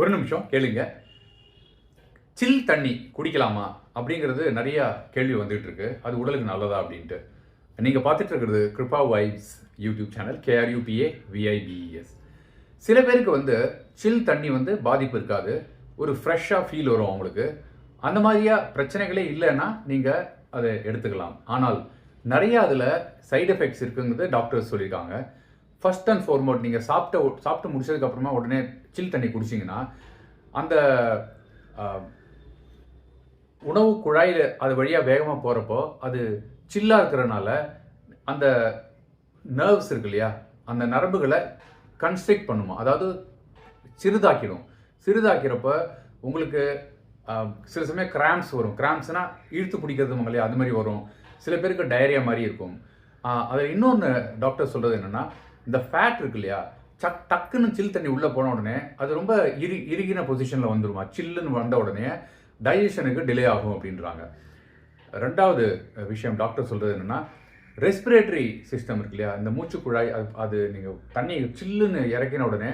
ஒரு நிமிஷம் கேளுங்க. சில் தண்ணி குடிக்கலாமா அப்படிங்கிறது நிறையா கேள்வி வந்துகிட்டு இருக்கு அது உடலுக்கு நல்லதா அப்படின்ட்டு. நீங்கள் பார்த்துட்டு இருக்கிறது Krupa vibes YouTube channel K R U P A V I B E S சில பேருக்கு வந்து சில் தண்ணி வந்து பாதிப்பு இருக்காது. ஒரு ஃப்ரெஷ்ஷாக ஃபீல் வரும் அவங்களுக்கு. அந்த மாதிரியா பிரச்சனைகளே இல்லைன்னா நீங்கள் அதை எடுத்துக்கலாம். ஆனால் நிறையா அதில் சைடு எஃபெக்ட்ஸ் இருக்குங்கிறது டாக்டர்ஸ் சொல்லியிருக்காங்க. ஃபர்ஸ்ட் அண்ட் ஃபார்மோட் நீங்கள் சாப்பிட்ட சாப்பிட்டு முடிச்சதுக்கப்புறமா உடனே சில் தண்ணி குடிச்சிங்கன்னா அந்த உணவு குழாயில் அது வழியாக வேகமாக போகிறப்போ அது சில்லாக இருக்கிறனால அந்த நர்வ்ஸ் இருக்கு இல்லையா அந்த நரம்புகளை கன்ஸ்ட்ரிக்ட் பண்ணுமா அதாவது சிறிதாக்கிடும். சிறிதாக்கிறப்ப உங்களுக்கு சில சமயம் கிராம்ஸ் வரும். கிராம்ஸ்னால் இழுத்து பிடிக்கிறது இல்லையா அது மாதிரி வரும். சில பேருக்கு டயரியா மாதிரி இருக்கும். அதில் இன்னொன்று டாக்டர் சொல்கிறது என்னென்னா இந்த ஃபேட் இருக்கு இல்லையா சக் டக்குன்னு சில் தண்ணி உள்ளே போன உடனே அது ரொம்ப இரு இறுகின பொசிஷனில் வந்துடுமா சில்லுன்னு வந்த உடனே டைஜஷனுக்கு டிலே ஆகும் அப்படின்றாங்க. ரெண்டாவது விஷயம் டாக்டர் சொல்கிறது என்னென்னா ரெஸ்பிரேட்டரி சிஸ்டம் இருக்கு இல்லையா? இந்த மூச்சு குழாய் அது அது நீங்கள் தண்ணி சில்லுன்னு இறக்கின உடனே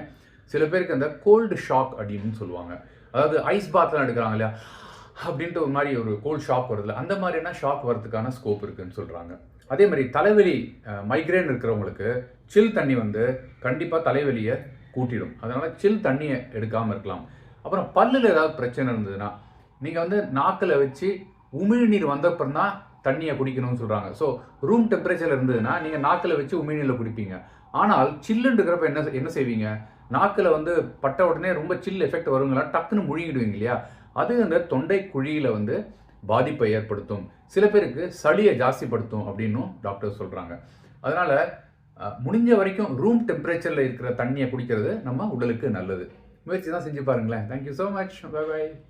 சில பேருக்கு அந்த கோல்டு ஷாக் அப்படின்னு சொல்லுவாங்க. அதாவது ஐஸ் பாத்லாம் எடுக்கிறாங்க இல்லையா? அப்படின்ட்டு ஒரு மாதிரி ஒரு கோல்ட் ஷாக் வருதுல அந்த மாதிரினா ஷாக் வரதுக்கான ஸ்கோப் இருக்குன்னு சொல்கிறாங்க அதே மாதிரி தலைவலி மைக்ரேன் இருக்கிறவங்களுக்கு சில் தண்ணி வந்து கண்டிப்பாக தலைவலியை கூட்டிடும். அதனால் சில் தண்ணியை எடுக்காமல் இருக்கலாம். அப்புறம் பல்லில் ஏதாவது பிரச்சனை இருந்ததுன்னா நீங்கள் வந்து நாக்கில் வச்சு உமிழ்நீர் வந்தப்புறம் தான் தண்ணியை குடிக்கணும்னு சொல்கிறாங்க ஸோ ரூம் டெம்பரேச்சர் இருந்ததுன்னா நீங்கள் நாக்கில் வச்சு உமிழ்நீரில் குடிப்பீங்க. ஆனால் சில்லுன்னு இருக்கிறப்ப என்ன என்ன செய்வீங்க? நாக்கில் வந்து பட்ட உடனே ரொம்ப சில் எஃபெக்ட் வருங்களா? டக்குன்னு முழுங்கிடுவீங்க இல்லையா? அது அந்த தொண்டை குழியில் வந்து பாதிப்பை ஏற்படுத்தும். சில பேருக்கு சளியை ஜாஸ்திப்படுத்தும் அப்படின்னும் டாக்டர் சொல்கிறாங்க அதனால் முடிஞ்ச வரைக்கும் ரூம் டெம்பரேச்சரில் இருக்கிற தண்ணியை குடிக்கிறது நம்ம உடலுக்கு நல்லது. முயற்சி தான் செஞ்சு பாருங்களேன். Thank you so much bye bye